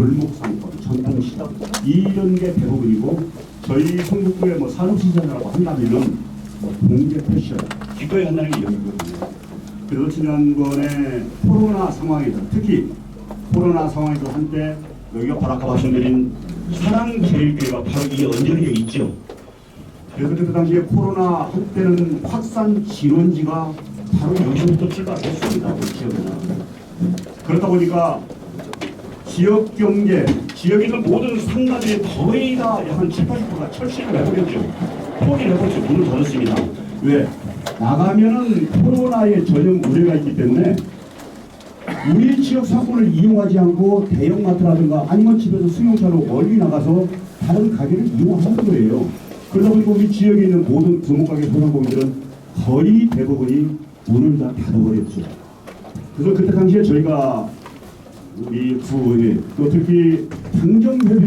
골목 상권, 전통시장 이런 게 대부분이고 저희 성북구의 뭐 산업시장이라고 한다면은 뭐 공개 패션 기꺼이 한다는 게 여기거든요. 그래서 지난번에 코로나 상황에서 특히 코로나 상황에서 한때 여기가 바로 아까 말씀드린 사랑제일교회가 바로 이 언저리에 있죠. 그래서 그때 당시에 코로나 한때는 확산 진원지가 바로 여기부터 출발했습니다. 지역에는. 그렇다 보니까 지역 경제, 지역에 있는 모든 상가들이 거의 다한 7, 80%가 철수를 해버렸죠. 포기를 해버렸죠. 문을 닫았습니다. 왜? 나가면은 코로나의 전염 우려가 있기 때문에 우리 지역 상권을 이용하지 않고 대형마트라든가 아니면 집에서 승용차로 멀리 나가서 다른 가게를 이용하는 거예요. 그러다 보니까 우리 지역에 있는 모든 두목가게 소상공인들은 거의 대부분이 문을 다 닫아버렸죠. 그래서 그때 당시에 저희가 우리 구의회 또 특히 당정협의